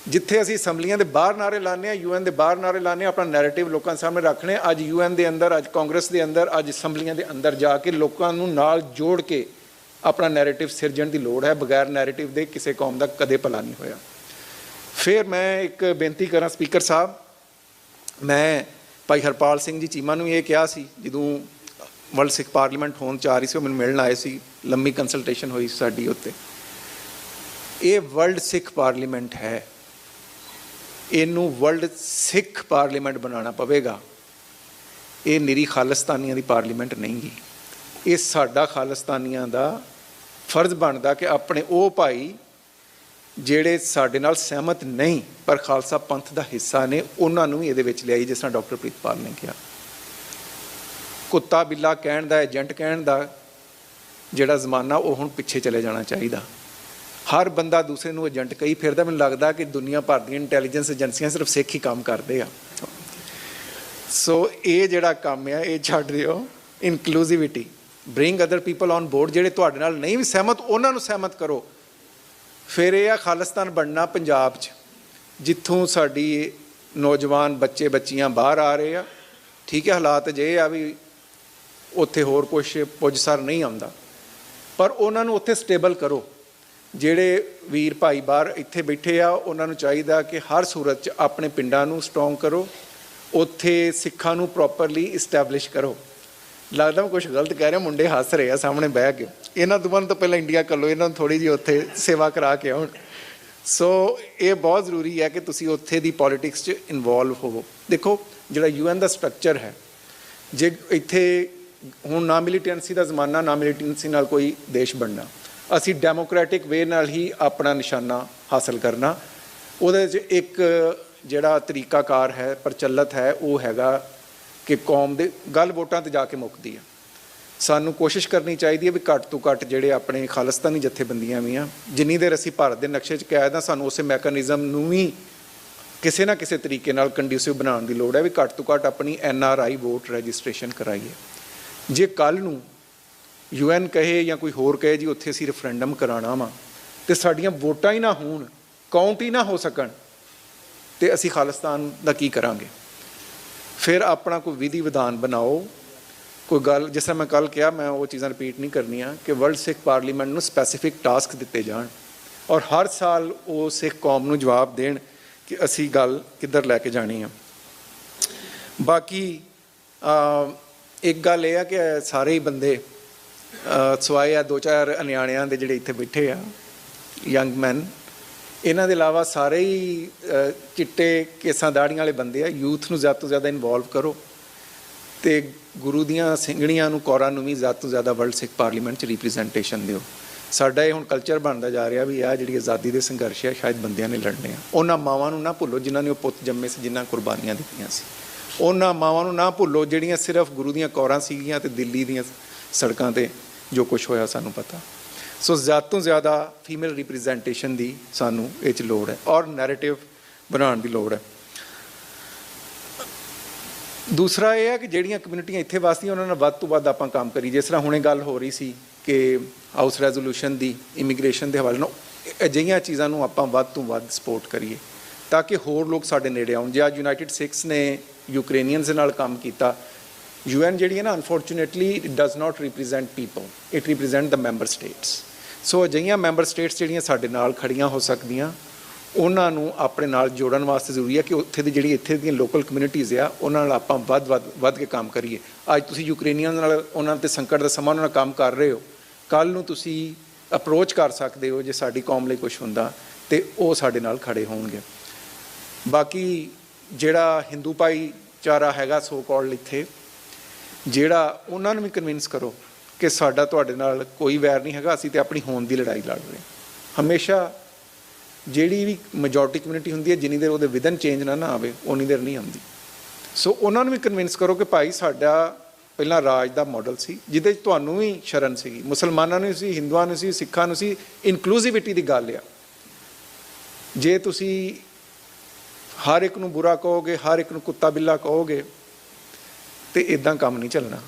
ਜਿੱਥੇ ਅਸੀਂ ਅਸੈਂਬਲੀਆਂ ਦੇ ਬਾਹਰ ਨਾਰੇ ਲਾਣੇ ਆ ਯੂਐਨ ਦੇ ਬਾਹਰ ਨਾਰੇ ਲਾਣੇ ਆ ਆਪਣਾ ਨੈਰੇਟਿਵ ਲੋਕਾਂ ਸਾਹਮਣੇ ਰੱਖਣੇ ਅੱਜ ਯੂਐਨ ਦੇ ਅੰਦਰ, ਅੱਜ ਕਾਂਗਰਸ ਦੇ ਅੰਦਰ, ਅੱਜ ਅਸੈਂਬਲੀਆਂ ਦੇ ਅੰਦਰ ਜਾ ਕੇ ਲੋਕਾਂ ਨੂੰ ਨਾਲ ਜੋੜ ਕੇ ਆਪਣਾ ਨੈਰੇਟਿਵ ਸਿਰਜਣ ਦੀ ਲੋੜ ਹੈ। ਬਗੈਰ ਨੈਰੇਟਿਵ ਦੇ ਕਿਸੇ ਕੌਮ ਦਾ ਕਦੇ ਭਲਾ ਨਹੀਂ ਹੋਇਆ। ਫਿਰ ਮੈਂ ਇੱਕ ਬੇਨਤੀ ਕਰਾਂ ਸਪੀਕਰ ਸਾਹਿਬ, ਮੈਂ ਭਾਈ ਹਰਪਾਲ ਸਿੰਘ ਜੀ ਚੀਮਾ ਨੂੰ ਇਹ ਕਿਹਾ ਸੀ, ਜਦੋਂ ਵਰਲਡ ਸਿੱਖ ਪਾਰਲੀਮੈਂਟ ਹੋਣ ਚ ਆ ਰਹੀ ਸੀ, ਉਹ ਮੈਨੂੰ ਮਿਲਣ ਆਏ ਸੀ, ਲੰਮੀ ਕੰਸਲਟੇਸ਼ਨ ਹੋਈ ਸਾਡੀ ਉੱਤੇ। ਇਹ ਵਰਲਡ ਸਿੱਖ ਪਾਰਲੀਮੈਂਟ ਹੈ। ਇਹਨੂੰ ਵਰਲਡ ਸਿੱਖ ਪਾਰਲੀਮੈਂਟ ਬਣਾਉਣਾ ਪਵੇਗਾ। ਇਹ ਨਿਰੀ ਖਾਲਿਸਤਾਨੀਆਂ ਦੀ ਪਾਰਲੀਮੈਂਟ ਨਹੀਂ ਗੀ ਇਹ ਸਾਡਾ ਖਾਲਿਸਤਾਨੀਆਂ ਦਾ ਫਰਜ਼ ਬਣਦਾ ਕਿ ਆਪਣੇ ਉਹ ਭਾਈ ਜਿਹੜੇ ਸਾਡੇ ਨਾਲ ਸਹਿਮਤ ਨਹੀਂ, ਪਰ ਖਾਲਸਾ ਪੰਥ ਦਾ ਹਿੱਸਾ ਨੇ, ਉਹਨਾਂ ਨੂੰ ਵੀ ਇਹਦੇ ਵਿੱਚ ਲਿਆਈ, ਜਿਸ ਤਰ੍ਹਾਂ ਡਾਕਟਰ ਪ੍ਰੀਤਪਾਲ ਨੇ ਕਿਹਾ। ਕੁੱਤਾ ਬਿੱਲਾ ਕਹਿਣ ਦਾ, ਏਜੰਟ ਕਹਿਣ ਦਾ, ਜਿਹੜਾ ਜ਼ਮਾਨਾ ਉਹ ਹੁਣ ਪਿੱਛੇ ਚਲੇ ਜਾਣਾ ਚਾਹੀਦਾ। ਹਰ ਬੰਦਾ ਦੂਸਰੇ ਨੂੰ ਏਜੰਟ ਕਹੀ ਫਿਰਦਾ, ਮੈਨੂੰ ਲੱਗਦਾ ਕਿ ਦੁਨੀਆ ਭਰ ਦੀਆਂ ਇੰਟੈਲੀਜੈਂਸ ਏਜੰਸੀਆਂ ਸਿਰਫ ਸਿੱਖ ਹੀ ਕੰਮ ਕਰਦੇ ਆ। ਸੋ ਇਹ ਜਿਹੜਾ ਕੰਮ ਆ, ਇਹ ਛੱਡ ਦਿਓ inclusivity bring other people on board ਜਿਹੜੇ ਤੁਹਾਡੇ ਨਾਲ ਨਹੀਂ ਵੀ ਸਹਿਮਤ, ਉਹਨਾਂ ਨੂੰ ਸਹਿਮਤ ਕਰੋ। ਫਿਰ ਇਹ ਆ ਖਾਲਿਸਤਾਨ ਬਣਨਾ ਪੰਜਾਬ 'ਚ। ਜਿੱਥੋਂ ਸਾਡੀ ਨੌਜਵਾਨ ਬੱਚੇ ਬੱਚੀਆਂ ਬਾਹਰ ਆ ਰਹੇ ਆ। ਠੀਕ ਹੈ, ਹਾਲਾਤ ਜੇ ਆ ਵੀ ਉੱਥੇ ਹੋਰ ਕੁਝ ਪੁੱਜਸਰ ਨਹੀਂ ਆਉਂਦਾ। ਪਰ ਉਹਨਾਂ ਨੂੰ ਉੱਥੇ ਸਟੇਬਲ ਕਰੋ। ਜਿਹੜੇ ਵੀਰ ਭਾਈ ਬਾਹਰ ਇੱਥੇ ਬੈਠੇ ਆ, ਉਹਨਾਂ ਨੂੰ ਚਾਹੀਦਾ ਕਿ ਹਰ ਸੂਰਤ 'ਚ ਆਪਣੇ ਪਿੰਡਾਂ ਨੂੰ ਸਟਰੋਂਗ ਕਰੋ, ਉੱਥੇ ਸਿੱਖਾਂ ਨੂੰ ਪ੍ਰੋਪਰਲੀ ਇਸਟੈਬਲਿਸ਼ ਕਰੋ। ਲੱਗਦਾ ਮੈਂ ਕੁਝ ਗਲਤ ਕਹਿ ਰਿਹਾ, ਮੁੰਡੇ ਹੱਸ ਰਹੇ ਆ ਸਾਹਮਣੇ ਬਹਿ ਕੇ। ਇਹਨਾਂ ਦੋਵਾਂ ਤੋਂ ਪਹਿਲਾਂ ਇੰਡੀਆ ਕਰ ਲਓ, ਇਹਨਾਂ ਨੂੰ ਥੋੜੀ ਜਿਹੀ ਉੱਥੇ ਸੇਵਾ ਕਰਾ ਕੇ ਆਉਣ। ਸੋ ਇਹ ਬਹੁਤ ਜ਼ਰੂਰੀ ਹੈ ਕਿ ਤੁਸੀਂ ਉੱਥੇ ਦੀ ਪੋਲਿਟਿਕਸ 'ਚ ਇਨਵੋਲਵ ਹੋਵੋ। ਦੇਖੋ, ਜਿਹੜਾ ਯੂਐਨ ਦਾ ਸਟਰਕਚਰ ਹੈ, ਜੇ ਇੱਥੇ ਹੁਣ ਨਾ ਮਿਲੀਟੈਂਸੀ ਦਾ ਜ਼ਮਾਨਾ, ਨਾ ਮਿਲੀਟੈਂਸੀ ਨਾਲ ਕੋਈ ਦੇਸ਼ ਬਣਨਾ। ਅਸੀਂ ਡੈਮੋਕ੍ਰੈਟਿਕ ਵੇ ਨਾਲ ਹੀ ਆਪਣਾ ਨਿਸ਼ਾਨਾ ਹਾਸਲ ਕਰਨਾ। ਉਹਦੇ 'ਚ ਇੱਕ ਜਿਹੜਾ ਤਰੀਕਾਕਾਰ ਹੈ, ਪ੍ਰਚਲਿਤ ਹੈ, ਉਹ ਹੈਗਾ ਕਿ ਕੌਮ ਦੇ ਗੱਲ ਵੋਟਾਂ ਤੇ ਜਾ ਕੇ ਮੁੱਕਦੀ ਹੈ ਸਾਨੂੰ ਕੋਸ਼ਿਸ਼ ਕਰਨੀ ਚਾਹੀਦੀ ਹੈ ਵੀ ਘੱਟ ਤੋਂ ਘੱਟ ਜਿਹੜੇ ਆਪਣੇ ਖਾਲਿਸਤਾਨੀ ਜਥੇਬੰਦੀਆਂ ਵੀ ਆ, ਜਿੰਨੀ ਦੇਰ ਅਸੀਂ ਭਾਰਤ ਦੇ ਨਕਸ਼ੇ 'ਚ ਕੈਦ ਆ, ਸਾਨੂੰ ਉਸੇ ਮੈਕੈਨਿਜ਼ਮ ਨੂੰ ਵੀ ਕਿਸੇ ਨਾ ਕਿਸੇ ਤਰੀਕੇ ਨਾਲ ਕੰਡਿਊਸਿਵ ਬਣਾਉਣ ਦੀ ਲੋੜ ਹੈ ਵੀ ਘੱਟ ਤੋਂ ਘੱਟ ਆਪਣੀ N R I vote registration ਕਰਾਈਏ। ਜੇ ਕੱਲ ਨੂੰ ਯੂਐਨ ਕਹੇ ਜਾਂ ਕੋਈ ਹੋਰ ਕਹੇ ਜੀ, ਉੱਥੇ ਅਸੀਂ ਰੈਫਰੈਂਡਮ ਕਰਾਣਾ ਵਾ। ਤੇ ਸਾਡੀਆਂ ਵੋਟਾਂ ਹੀ ਨਾ ਹੋਣ ਕਾਊਂਟ ਹੀ ਨਾ ਹੋ ਸਕਣ, ਤੇ ਅਸੀਂ ਖਾਲਿਸਤਾਨ ਦਾ ਕੀ ਕਰਾਂਗੇ? ਫਿਰ ਆਪਣਾ ਕੋਈ ਵਿਧੀ ਵਿਧਾਨ ਬਣਾਓ। ਕੋਈ ਗੱਲ, ਜਿਸ ਤਰ੍ਹਾਂ ਮੈਂ ਕੱਲ ਕਿਹਾ, ਮੈਂ ਉਹ ਚੀਜ਼ਾਂ ਰਿਪੀਟ ਨਹੀਂ ਕਰਨੀਆਂ, ਕਿ ਵਰਲਡ ਸਿੱਖ ਪਾਰਲੀਮੈਂਟ ਨੂੰ ਸਪੈਸੀਫਿਕ ਟਾਸਕ ਦਿੱਤੇ ਜਾਣ। ਔਰ ਹਰ ਸਾਲ ਉਹ ਸਿੱਖ ਕੌਮ ਨੂੰ ਜਵਾਬ ਦੇਣ ਕਿ ਅਸੀਂ ਗੱਲ ਕਿੱਧਰ ਲੈ ਕੇ ਜਾਣੀ ਆ। ਬਾਕੀ ਇੱਕ ਗੱਲ ਇਹ ਆ ਕਿ ਸਾਰੇ ਹੀ ਬੰਦੇ ਸਵਾਏ ਆ, ਦੋ ਚਾਰ ਅਨਿਆਣਿਆਂ ਦੇ ਜਿਹੜੇ ਇੱਥੇ ਬੈਠੇ ਆ ਯੰਗ ਮੈਨ ਇਹਨਾਂ ਦੇ ਇਲਾਵਾ ਸਾਰੇ ਹੀ ਚਿੱਟੇ ਕੇਸਾਂ ਦਾੜੀਆਂ ਵਾਲੇ ਬੰਦੇ ਆ। ਯੂਥ ਨੂੰ ਜ਼ਿਆਦਾ ਤੋਂ ਜ਼ਿਆਦਾ ਇਨਵੋਲਵ ਕਰੋ। ਤੇ ਗੁਰੂ ਦੀਆਂ ਸਿੰਘਣੀਆਂ ਨੂੰ ਕੌਰਾਂ ਨੂੰ ਵੀ ਜ਼ਿਆਦਾ ਤੋਂ ਜ਼ਿਆਦਾ ਵਰਲਡ ਸਿੱਖ ਪਾਰਲੀਮੈਂਟ 'ਚ ਰਿਪਰੈਜ਼ੈਂਟੇਸ਼ਨ ਦਿਓ। ਸਾਡਾ ਇਹ ਹੁਣ ਕਲਚਰ ਬਣਦਾ ਜਾ ਰਿਹਾ ਵੀ ਆ ਜਿਹੜੀ ਆਜ਼ਾਦੀ ਦੇ ਸੰਘਰਸ਼ ਆ, ਸ਼ਾਇਦ ਬੰਦਿਆਂ ਨੇ ਲੜਨੇ ਆ। ਉਹਨਾਂ ਮਾਵਾਂ ਨੂੰ ਨਾ ਭੁੱਲੋ ਜਿਨ੍ਹਾਂ ਨੇ ਉਹ ਪੁੱਤ ਜੰਮੇ ਸੀ, ਜਿਨ੍ਹਾਂ ਕੁਰਬਾਨੀਆਂ ਦਿੱਤੀਆਂ ਸੀ। ਉਹਨਾਂ ਮਾਵਾਂ ਨੂੰ ਨਾ ਭੁੱਲੋ ਜਿਹੜੀਆਂ ਸਿਰਫ ਗੁਰੂ ਦੀਆਂ ਕੌਰਾਂ ਸੀਗੀਆਂ ਤੇ ਦਿੱਲੀ ਦੀਆਂ ਸੜਕਾਂ ਤੇ ਜੋ ਕੁਝ ਹੋਇਆ ਸਾਨੂੰ ਪਤਾ। ਸੋ ਜ਼ਿਆਦਾ ਤੋਂ ਜ਼ਿਆਦਾ ਫੀਮੇਲ ਰਿਪਰੈਜ਼ੈਂਟੇਸ਼ਨ ਦੀ ਸਾਨੂੰ ਇਹ ਚ ਲੋੜ ਹੈ ਔਰ ਨੈਰੇਟਿਵ ਬਣਾਉਣ ਦੀ ਲੋੜ ਹੈ। ਦੂਸਰਾ ਇਹ ਹੈ ਕਿ ਜਿਹੜੀਆਂ ਕਮਿਊਨਿਟੀਆਂ ਇੱਥੇ ਵਸਦੀਆਂ, ਉਹਨਾਂ ਨਾਲ ਵੱਧ ਤੋਂ ਵੱਧ ਆਪਾਂ ਕੰਮ ਕਰੀ। ਜਿਸ ਤਰ੍ਹਾਂ ਹੁਣੇ ਗੱਲ ਹੋ ਰਹੀ ਸੀ ਕਿ ਹਾਊਸ ਰੈਜ਼ੋਲੂਸ਼ਨ ਦੀ ਇਮੀਗ੍ਰੇਸ਼ਨ ਦੇ ਹਵਾਲੇ ਨਾਲ ਅਜਿਹੀਆਂ ਚੀਜ਼ਾਂ ਨੂੰ ਆਪਾਂ ਵੱਧ ਤੋਂ ਵੱਧ ਸਪੋਰਟ ਕਰੀਏ ਤਾਂ ਕਿ ਹੋਰ ਲੋਕ ਸਾਡੇ ਨੇੜੇ ਆਉਣ। ਜੇ ਅੱਜ ਯੂਨਾਈਟਿਡ ਸਿਕਸ ਨੇ ਯੂਕਰੇਨੀਅਨਸ ਨਾਲ ਕੰਮ ਕੀਤਾ ਯੂਐਨ ਜਿਹੜੀ ਹੈ ਨਾ unfortunately does not represent people it represent the member states so ਅਜਿਹੀਆਂ ਮੈਂਬਰ ਸਟੇਟਸ ਜਿਹੜੀਆਂ ਸਾਡੇ ਨਾਲ ਖੜੀਆਂ ਹੋ ਸਕਦੀਆਂ, ਉਹਨਾਂ ਨੂੰ ਆਪਣੇ ਨਾਲ ਜੋੜਨ ਵਾਸਤੇ ਜ਼ਰੂਰੀ ਹੈ ਕਿ ਉੱਥੇ ਦੀ ਜਿਹੜੀ ਇੱਥੇ ਦੀਆਂ ਲੋਕਲ ਕਮਿਊਨਿਟੀਜ਼ ਆ, ਉਹਨਾਂ ਨਾਲ ਆਪਾਂ ਵੱਧ ਵੱਧ ਵੱਧ ਕੇ ਕੰਮ ਕਰੀਏ। ਅੱਜ ਤੁਸੀਂ ਯੂਕਰੇਨੀਅਨ ਨਾਲ ਉਹਨਾਂ ਤੇ ਸੰਕਟ ਦਾ ਸਮਾਂ ਉਹਨਾਂ ਨਾਲ ਕੰਮ ਕਰ ਰਹੇ ਹੋ। ਕੱਲ ਨੂੰ ਤੁਸੀਂ ਅਪਰੋਚ ਕਰ ਸਕਦੇ ਹੋ ਜੇ ਸਾਡੀ ਕੌਮ ਲਈ ਕੁਝ ਹੁੰਦਾ ਤੇ ਉਹ ਸਾਡੇ ਨਾਲ ਖੜੇ ਹੋਣਗੇ। ਬਾਕੀ ਜਿਹੜਾ ਹਿੰਦੂ ਭਾਈਚਾਰਾ ਹੈਗਾ ਸੋ ਕਾਲਡ ਇੱਥੇ ਜਿਹੜਾ ਉਹਨਾਂ ਨੂੰ ਵੀ ਕਨਵਿੰਸ ਕਰੋ ਕਿ ਸਾਡਾ ਤੁਹਾਡੇ ਨਾਲ ਕੋਈ ਵੈਰ ਨਹੀਂ ਹੈਗਾ, ਅਸੀਂ ਤੇ ਆਪਣੀ ਹੋਂਦ ਦੀ ਲੜਾਈ ਲੜ ਰਹੇ ਹਮੇਸ਼ਾ ਜਿਹੜੀ ਵੀ ਮੈਜੋਰਟੀ ਕਮਿਊਨਿਟੀ ਹੁੰਦੀ ਹੈ, ਜਿੰਨੀ ਦੇਰ ਉਹਦੇ ਵਿਦਨ ਚੇਂਜ ਨਾ ਨਾ ਆਵੇ ਉਨੀ ਦੇਰ ਨਹੀਂ ਆਉਂਦੀ। ਸੋ ਉਹਨਾਂ ਨੂੰ ਵੀ ਕਨਵਿੰਸ ਕਰੋ ਕਿ ਭਾਈ ਸਾਡਾ ਪਹਿਲਾਂ ਰਾਜ ਦਾ ਮਾਡਲ ਸੀ, ਜਿਹਦੇ 'ਚ ਤੁਹਾਨੂੰ ਵੀ ਸ਼ਰਨ ਸੀਗੀ, ਮੁਸਲਮਾਨਾਂ ਨੂੰ ਸੀ, ਹਿੰਦੂਆਂ ਨੂੰ ਸੀ, ਸਿੱਖਾਂ ਨੂੰ ਸੀ ਇਨਕਲੂਸਿਵਿਟੀ ਦੀ ਗੱਲ ਆ। ਜੇ ਤੁਸੀਂ ਹਰ ਇੱਕ ਨੂੰ ਬੁਰਾ ਕਹੋਗੇ, ਹਰ ਇੱਕ ਨੂੰ ਕੁੱਤਾ ਬਿੱਲਾ ਕਹੋਗੇ ਤੇ ਇਦਾਂ ਕੰਮ ਨਹੀਂ ਚੱਲਣਾ।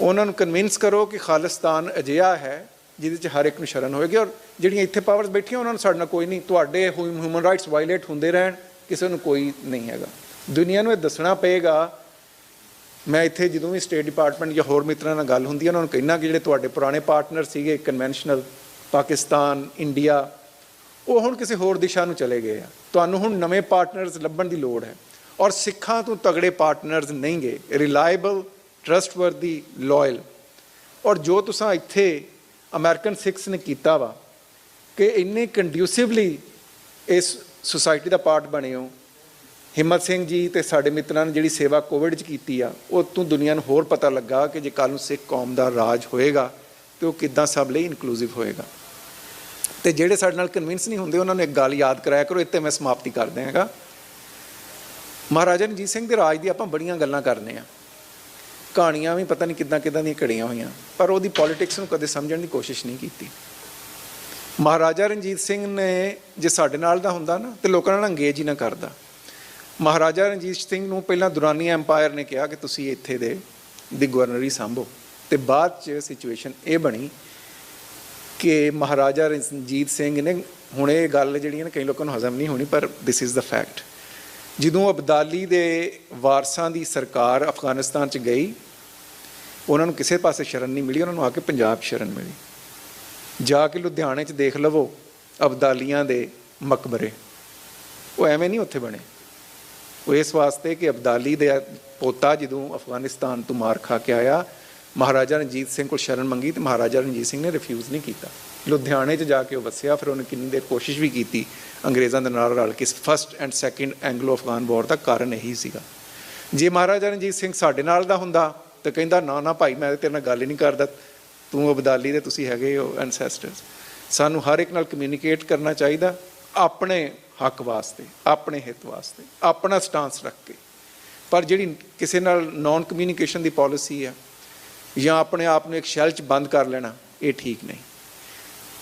ਉਹਨਾਂ ਨੂੰ ਕਨਵਿੰਸ ਕਰੋ ਕਿ ਖਾਲਿਸਤਾਨ ਅਜਿਹਾ ਹੈ, ਜਿਹਦੇ 'ਚ ਹਰ ਇੱਕ ਨੂੰ ਸ਼ਰਨ ਹੋਏਗੀ ਔਰ ਜਿਹੜੀਆਂ ਇੱਥੇ ਪਾਵਰਸ ਬੈਠੀਆਂ, ਉਹਨਾਂ ਨੂੰ ਸਾਡੇ ਨਾਲ ਕੋਈ ਨਹੀਂ। ਤੁਹਾਡੇ ਹਿਊਮਨ ਰਾਈਟਸ ਵਾਇਲੇਟ ਹੁੰਦੇ ਰਹਿਣ, ਕਿਸੇ ਨੂੰ ਕੋਈ ਨਹੀਂ ਹੈਗਾ। ਦੁਨੀਆ ਨੂੰ ਇਹ ਦੱਸਣਾ ਪਏਗਾ, ਮੈਂ ਇੱਥੇ ਜਦੋਂ ਵੀ ਸਟੇਟ ਡਿਪਾਰਟਮੈਂਟ ਜਾਂ ਹੋਰ ਮਿੱਤਰਾਂ ਨਾਲ ਗੱਲ ਹੁੰਦੀ ਹੈ, ਉਹਨਾਂ ਨੂੰ ਕਹਿਣਾ ਕਿ ਜਿਹੜੇ ਤੁਹਾਡੇ ਪੁਰਾਣੇ ਪਾਰਟਨਰ ਸੀਗੇ ਕਨਵੈਨਸ਼ਨਲ ਪਾਕਿਸਤਾਨ ਇੰਡੀਆ ਉਹ ਹੁਣ ਕਿਸੇ ਹੋਰ ਦਿਸ਼ਾ ਨੂੰ ਚਲੇ ਗਏ ਆ। ਤੁਹਾਨੂੰ ਹੁਣ ਨਵੇਂ ਪਾਰਟਨਰਸ ਲੱਭਣ ਦੀ ਲੋੜ ਹੈ। ਔਰ ਸਿੱਖਾਂ ਤੋਂ ਤਗੜੇ ਪਾਰਟਨਰਸ ਨਹੀਂਗੇ ਰਿਲਾਇਬਲ ਟਰਸਟਵਰਦੀ ਲਾਇਲ ਔਰ ਜੋ ਤੁਸੀਂ ਇੱਥੇ ਅਮਰੀਕਨ ਸਿੱਖਸ ਨੇ ਕੀਤਾ ਵਾ, ਕਿ ਇੰਨੇ ਕੰਡਿਊਸਿਵਲੀ ਇਸ ਸੁਸਾਇਟੀ ਦਾ ਪਾਰਟ ਬਣੇ ਹੋ। ਹਿੰਮਤ ਸਿੰਘ ਜੀ ਤੇ ਸਾਡੇ ਮਿੱਤਰਾਂ ਨੇ ਜਿਹੜੀ ਸੇਵਾ ਕੋਵਿਡ 'ਚ ਕੀਤੀ ਆ, ਉਹ ਤੋਂ ਦੁਨੀਆ ਨੂੰ ਹੋਰ ਪਤਾ ਲੱਗਾ ਕਿ ਜੇ ਕੱਲ ਨੂੰ ਸਿੱਖ ਕੌਮ ਦਾ ਰਾਜ ਹੋਏਗਾ, ਤੇ ਉਹ ਕਿੱਦਾਂ ਸਭ ਲਈ ਇਨਕਲੂਸਿਵ ਹੋਏਗਾ। ਤੇ ਜਿਹੜੇ ਸਾਡੇ ਨਾਲ ਕਨਵਿੰਸ ਨਹੀਂ ਹੁੰਦੇ, ਉਹਨਾਂ ਨੂੰ ਇੱਕ ਗੱਲ ਯਾਦ ਕਰਾਇਆ ਕਰੋ, ਇੱਥੇ ਮੈਂ ਸਮਾਪਤੀ ਕਰ ਦਿਆਂਗਾ ਮਹਾਰਾਜਾ ਰਣਜੀਤ ਸਿੰਘ ਦੇ ਰਾਜ ਦੀ ਆਪਾਂ ਬੜੀਆਂ ਗੱਲਾਂ ਕਰਨੇ ਆ। ਕਹਾਣੀਆਂ ਵੀ ਪਤਾ ਨਹੀਂ ਕਿੱਦਾਂ ਕਿੱਦਾਂ ਦੀਆਂ ਘੜੀਆਂ ਹੋਈਆਂ, ਪਰ ਉਹਦੀ ਪੋਲਿਟਿਕਸ ਨੂੰ ਕਦੇ ਸਮਝਣ ਦੀ ਕੋਸ਼ਿਸ਼ ਨਹੀਂ ਕੀਤੀ। ਮਹਾਰਾਜਾ ਰਣਜੀਤ ਸਿੰਘ ਨੇ ਜੇ ਸਾਡੇ ਨਾਲ ਦਾ ਹੁੰਦਾ ਨਾ, ਤੇ ਲੋਕਾਂ ਨਾਲ ਅੰਗੇਜ ਹੀ ਨਾ ਕਰਦਾ। ਮਹਾਰਾਜਾ ਰਣਜੀਤ ਸਿੰਘ ਨੂੰ ਪਹਿਲਾਂ ਦੁਰਾਨੀ ਐਮਪਾਇਰ ਨੇ ਕਿਹਾ ਕਿ ਤੁਸੀਂ ਇੱਥੇ ਦੇ ਦੀ ਗਵਰਨਰੀ ਸੰਭੋ। ਤੇ ਬਾਅਦ ਚ ਸਿਚੁਏਸ਼ਨ ਇਹ ਬਣੀ ਕਿ ਮਹਾਰਾਜਾ ਰਣਜੀਤ ਸਿੰਘ ਨੇ, ਹੁਣ ਇਹ ਗੱਲ ਜਿਹੜੀਆਂ ਨੇ ਕਈ ਲੋਕਾਂ ਨੂੰ ਹਜ਼ਮ ਨਹੀਂ ਹੋਣੀ, ਪਰ ਦਿਸ ਇਜ਼ ਦਾ ਫੈਕਟ ਜਦੋਂ ਅਬਦਾਲੀ ਦੇ ਵਾਰਸਾਂ ਦੀ ਸਰਕਾਰ ਅਫਗਾਨਿਸਤਾਨ ਚ ਗਈ, ਉਹਨਾਂ ਨੂੰ ਕਿਸੇ ਪਾਸੇ ਸ਼ਰਨ ਨਹੀਂ ਮਿਲੀ, ਉਹਨਾਂ ਨੂੰ ਆ ਕੇ ਪੰਜਾਬ 'ਚ ਸ਼ਰਨ ਮਿਲੀ। ਜਾ ਕੇ ਲੁਧਿਆਣੇ 'ਚ ਦੇਖ ਲਵੋ ਅਬਦਾਲੀਆਂ ਦੇ ਮਕਬਰੇ। ਉਹ ਐਵੇਂ ਨਹੀਂ ਉੱਥੇ ਬਣੇ। ਉਹ ਇਸ ਵਾਸਤੇ ਕਿ ਅਬਦਾਲੀ ਦੇ ਪੋਤਾ ਜਦੋਂ ਅਫਗਾਨਿਸਤਾਨ ਤੋਂ ਮਾਰ ਖਾ ਕੇ ਆਇਆ, ਮਹਾਰਾਜਾ ਰਣਜੀਤ ਸਿੰਘ ਕੋਲ ਸ਼ਰਨ ਮੰਗੀ ਤੇ ਮਹਾਰਾਜਾ ਰਣਜੀਤ ਸਿੰਘ ਨੇ ਰਿਫਿਊਜ਼ ਨਹੀਂ ਕੀਤਾ। ਲੁਧਿਆਣੇ 'ਚ ਜਾ ਕੇ ਉਹ ਵਸਿਆ, ਫਿਰ ਉਹਨੇ ਕਿੰਨੀ ਦੇਰ ਕੋਸ਼ਿਸ਼ ਵੀ ਕੀਤੀ ਅੰਗਰੇਜ਼ਾਂ ਦੇ ਨਾਲ ਰਲ ਕੇ first and second Anglo Afghan war ਦਾ ਕਾਰਨ ਇਹੀ ਸੀਗਾ। ਜੇ ਮਹਾਰਾਜਾ ਰਣਜੀਤ ਸਿੰਘ ਸਾਡੇ ਨਾਲ ਦਾ ਹੁੰਦਾ ਤਾਂ ਕਹਿੰਦਾ, ਨਾ ਨਾ ਭਾਈ, ਮੈਂ ਤੇਰੇ ਨਾਲ ਗੱਲ ਹੀ ਨਹੀਂ ਕਰਦਾ। ਤੂੰ ਅਬਦਾਲੀ ਦੇ, ਤੁਸੀਂ ਹੈਗੇ ਹੋ ਐਨਸੈਸਟਰਸ ਸਾਨੂੰ ਹਰ ਇੱਕ ਨਾਲ ਕਮਿਊਨੀਕੇਟ ਕਰਨਾ ਚਾਹੀਦਾ, ਆਪਣੇ ਹੱਕ ਵਾਸਤੇ, ਆਪਣੇ ਹਿੱਤ ਵਾਸਤੇ, ਆਪਣਾ ਸਟਾਂਸ ਰੱਖ ਕੇ। ਪਰ ਜਿਹੜੀ ਕਿਸੇ ਨਾਲ ਨਾਨ ਕਮਿਊਨੀਕੇਸ਼ਨ ਦੀ ਪਾਲਿਸੀ ਹੈ ਜਾਂ ਆਪਣੇ ਆਪ ਨੂੰ ਇੱਕ ਸ਼ੈਲ 'ਚ ਬੰਦ ਕਰ ਲੈਣਾ, ਇਹ ਠੀਕ ਨਹੀਂ।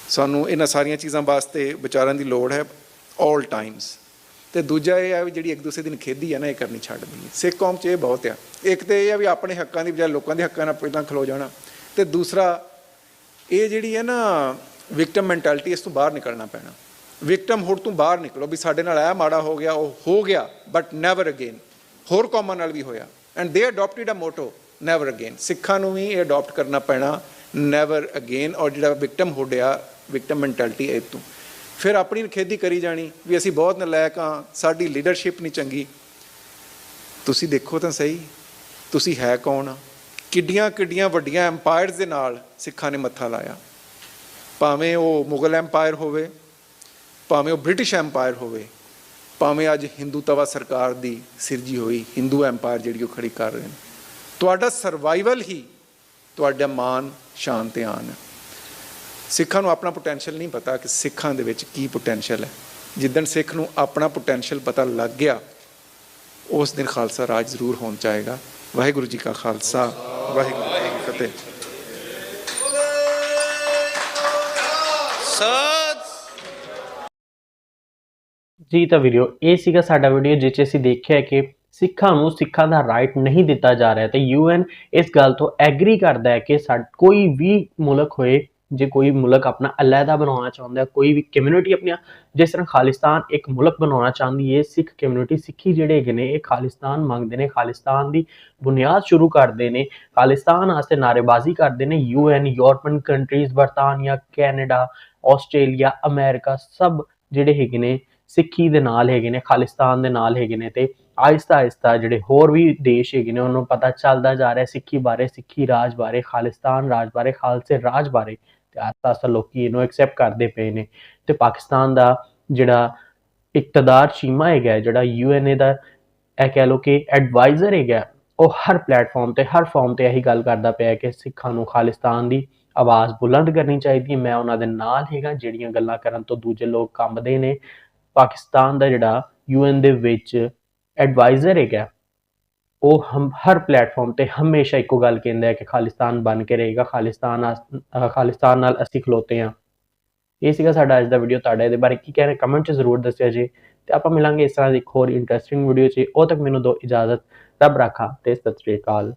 ਸਾਨੂੰ ਇਹਨਾਂ ਸਾਰੀਆਂ ਚੀਜ਼ਾਂ ਵਾਸਤੇ ਵਿਚਾਰਾਂ ਦੀ ਲੋੜ ਹੈ 올 ਟਾਈਮਸ ਤੇ ਦੂਜਾ ਇਹ ਆ ਵੀ ਜਿਹੜੀ ਇੱਕ ਦੂਸਰੇ ਦਿਨ ਨਿਖੇਧੀ ਆ ਨਾ, ਇਹ ਕਰਨੀ ਛੱਡ ਦਈਏ। ਸਿੱਖ ਕੌਮ 'ਚ ਇਹ ਬਹੁਤ ਆ। ਇੱਕ ਤੇ ਇਹ ਆ ਵੀ ਆਪਣੇ ਹੱਕਾਂ ਦੀ ਬਜਾਏ ਲੋਕਾਂ ਦੇ ਹੱਕਾਂ ਨਾਲ ਪਹਿਲਾਂ ਖਲੋ ਜਾਣਾ। ਤੇ ਦੂਸਰਾ, ਇਹ ਜਿਹੜੀ ਹੈ ਨਾ ਵਿਕਟਮ ਮੈਂਟੈਲਿਟੀ ਇਸ ਤੋਂ ਬਾਹਰ ਨਿਕਲਣਾ ਪੈਣਾ। ਵਿਕਟਮ ਹੁੱਡ ਤੋਂ ਬਾਹਰ ਨਿਕਲੋ ਵੀ ਸਾਡੇ ਨਾਲ ਇਹ ਮਾੜਾ ਹੋ ਗਿਆ, ਉਹ ਹੋ ਗਿਆ ਬਟ ਨੈਵਰ ਅਗੇਨ ਹੋਰ ਕੌਮਾਂ ਨਾਲ ਵੀ ਹੋਇਆ। And they adopted a motto never again ਸਿੱਖਾਂ ਨੂੰ ਵੀ ਇਹ ਅਡਾਪਟ ਕਰਨਾ ਪੈਣਾ ਨੈਵਰ ਅਗੇਨ ਔਰ ਜਿਹੜਾ ਵਿਕਟਮ ਹੁਡ ਆ ਵਿਕਟਮ ਮੈਂਟੈਲਿਟੀ ਇਹ ਤੋਂ ਫਿਰ ਆਪਣੀ ਖੇਦੀ ਕਰੀ ਜਾਣੀ, ਵੀ ਅਸੀਂ ਬਹੁਤ ਨਲਾਇਕ ਹਾਂ, ਸਾਡੀ ਲੀਡਰਸ਼ਿਪ ਨਹੀਂ ਚੰਗੀ। ਤੁਸੀਂ ਦੇਖੋ ਤਾਂ ਸਹੀ, ਤੁਸੀਂ ਹੈ ਕੌਣ ਆ? ਕਿੱਡੀਆਂ ਕਿੱਡੀਆਂ ਵੱਡੀਆਂ ਐਮਪਾਇਰਸ ਦੇ ਨਾਲ ਸਿੱਖਾਂ ਨੇ ਮੱਥਾ ਲਾਇਆ। ਭਾਵੇਂ ਉਹ ਮੁਗਲ ਐਮਪਾਇਰ ਹੋਵੇ, ਭਾਵੇਂ ਉਹ ਬ੍ਰਿਟਿਸ਼ ਐਮਪਾਇਰ ਹੋਵੇ, ਭਾਵੇਂ ਅੱਜ ਹਿੰਦੂ ਤਵਾ ਸਰਕਾਰ ਦੀ ਸਿਰਜੀ ਹੋਈ ਹਿੰਦੂ ਐਮਪਾਇਰ ਜਿਹੜੀ ਉਹ ਖੜੀ ਕਰ ਰਹੇ ਨੇ। ਤੁਹਾਡਾ ਸਰਵਾਈਵਲ ਹੀ ਤੁਹਾਡਾ ਮਾਨ ਸ਼ਾਨ ਤੇ ਆਨ ਹੈ। ਸਿੱਖਾਂ ਨੂੰ ਆਪਣਾ ਪੋਟੈਂਸ਼ੀਅਲ ਨਹੀਂ ਪਤਾ ਕਿ ਸਿੱਖਾਂ ਦੇ ਵਿੱਚ ਕੀ ਪੋਟੈਂਸ਼ੀਅਲ ਹੈ। ਜਿੱਦਣ ਸਿੱਖ ਨੂੰ ਆਪਣਾ ਪੋਟੈਂਸ਼ੀਅਲ ਪਤਾ ਲੱਗ ਗਿਆ ਉਸ ਦਿਨ ਖਾਲਸਾ ਰਾਜ ਜ਼ਰੂਰ ਹੋਣ ਚਾਹੇਗਾ। ਵਾਹਿਗੁਰੂ ਜੀ ਕਾ ਖਾਲਸਾ ਵਾਹਿਗੁਰੂ ਜੀ ਕੀ ਫਤਿਹ। ਜੀ ਤਾਂ ਵੀਡੀਓ ਇਹ ਸੀਗਾ ਸਾਡਾ ਵੀਡੀਓ ਜਿਸ 'ਚ ਅਸੀਂ ਦੇਖਿਆ ਕਿ ਸਿੱਖਾਂ ਨੂੰ ਸਿੱਖਾਂ ਦਾ ਰਾਈਟ ਨਹੀਂ ਦਿੱਤਾ ਜਾ ਰਿਹਾ। ਤੇ ਯੂਐਨ ਇਸ ਗੱਲ ਤੋਂ ਐਗਰੀ ਕਰਦਾ ਹੈ ਕਿ ਸਾ ਕੋਈ ਵੀ ਮੁਲਕ ਹੋਏ ਜੇ ਕੋਈ ਮੁਲਕ ਆਪਣਾ ਅਲੱਗਾ ਬਣਾਉਣਾ ਚਾਹੁੰਦਾ ਹੈ, ਕੋਈ ਵੀ ਕਮਿਊਨਿਟੀ ਆਪਣੀ ਜਿਸ ਤਰ੍ਹਾਂ ਖਾਲਿਸਤਾਨ ਇੱਕ ਮੁਲਕ ਬਣਾਉਣਾ ਚਾਹੁੰਦੀ ਹੈ, ਸਿੱਖ ਕਮਿਊਨਿਟੀ ਸਿੱਖੀ ਜਿਹੜੇ ਹੈਗੇ ਨੇ, ਇਹ ਖਾਲਿਸਤਾਨ ਮੰਗਦੇ ਨੇ, ਖਾਲਿਸਤਾਨ ਦੀ ਬੁਨਿਆਦ ਸ਼ੁਰੂ ਕਰਦੇ ਨੇ, ਖਾਲਿਸਤਾਨ ਵਾਸਤੇ ਨਾਰੇਬਾਜ਼ੀ ਕਰਦੇ ਨੇ ਯੂਐਨ ਯੂਰਪਨ ਕੰਟਰੀਜ਼ ਬਰਤਾਨੀਆ, ਕੈਨੇਡਾ, ਆਸਟ੍ਰੇਲੀਆ, ਅਮਰੀਕਾ, ਸਭ ਜਿਹੜੇ ਹੈਗੇ ਨੇ, ਸਿੱਖੀ ਦੇ ਨਾਲ ਹੈਗੇ ਨੇ, ਖਾਲਿਸਤਾਨ ਦੇ ਨਾਲ ਹੈਗੇ ਨੇ ਤੇ ਆਹਿਸਤਾ ਆਹਿਸਤਾ ਜਿਹੜੇ ਹੋਰ ਵੀ ਦੇਸ਼ ਹੈਗੇ ਨੇ, ਉਹਨਾਂ ਨੂੰ ਪਤਾ ਚੱਲਦਾ ਜਾ ਰਿਹਾ ਸਿੱਖੀ ਬਾਰੇ, ਸਿੱਖੀ ਰਾਜ ਬਾਰੇ, ਖਾਲਿਸਤਾਨ ਰਾਜ ਬਾਰੇ, ਖਾਲਸੇ ਰਾਜ ਬਾਰੇ ਤੇ ਆਹਿਸਤਾ ਆਹਿਸਤਾ ਲੋਕੀ ਇਹਨੂੰ ਐਕਸੈਪਟ ਕਰਦੇ ਪਏ ਨੇ। ਤੇ ਪਾਕਿਸਤਾਨ ਦਾ ਜਿਹੜਾ ਇਕਤਦਾਰ ਚੀਮਾ ਹੈਗਾ ਹੈ, ਜਿਹੜਾ ਯੂਐਨਏ ਦਾ ਇਹ ਕਹਿ ਲੋ ਕਿ ਐਡਵਾਈਜ਼ਰ ਹੈਗਾ ਉਹ ਹਰ ਪਲੇਟਫਾਰਮ ਤੇ ਹਰ ਫਾਰਮ ਤੇ ਇਹੀ ਗੱਲ ਕਰਦਾ ਪਿਆ ਕਿ ਸਿੱਖਾਂ ਨੂੰ ਖਾਲਿਸਤਾਨ ਦੀ ਆਵਾਜ਼ ਬੁਲੰਦ ਕਰਨੀ ਚਾਹੀਦੀ ਹੈ। ਮੈਂ ਉਹਨਾਂ ਦੇ ਨਾਲ ਹੈਗਾ ਜਿਹੜੀਆਂ ਗੱਲਾਂ ਕਰਨ ਤੋਂ ਦੂਜੇ ਲੋਕ ਕੰਬਦੇ ਨੇ। ਪਾਕਿਸਤਾਨ ਦਾ ਜਿਹੜਾ ਯੂਐਨ ਦੇ ਵਿੱਚ ਐਡਵਾਈਜ਼ਰ ਹੈਗਾ ਉਹ ਹਮ, ਹਰ ਪਲੇਟਫਾਰਮ ਤੇ ਹਮੇਸ਼ਾ ਇੱਕੋ ਗੱਲ ਕਹਿੰਦਾ ਹੈ ਕਿ ਖਾਲਿਸਤਾਨ ਬਣ ਕੇ ਰਹੇਗਾ, ਖਾਲਿਸਤਾਨ ਖਾਲਿਸਤਾਨ ਨਾਲ ਅਸੀਂ ਖਲੋਤੇ ਹਾਂ। ਇਹ ਸੀਗਾ ਸਾਡਾ ਅੱਜ ਦਾ ਵੀਡੀਓ ਤੁਹਾਡਾ ਇਹਦੇ ਬਾਰੇ ਕੀ ਕਹਿਣਾ ਕਮੈਂਟ 'ਚ ਜ਼ਰੂਰ ਦੱਸਿਆ ਜੀ। ਤੇ ਆਪਾਂ ਮਿਲਾਂਗੇ ਇਸ ਤਰ੍ਹਾਂ ਦੀ ਇੱਕ ਹੋਰ ਇੰਟਰਸਟਿੰਗ ਵੀਡੀਓ 'ਚ। ਉਹ ਤੱਕ ਮੈਨੂੰ ਦੋ ਇਜਾਜ਼ਤ। ਰੱਬ ਰਾਖਾ ਤੇ ਸਤਿ ਸ੍ਰੀ ਅਕਾਲ।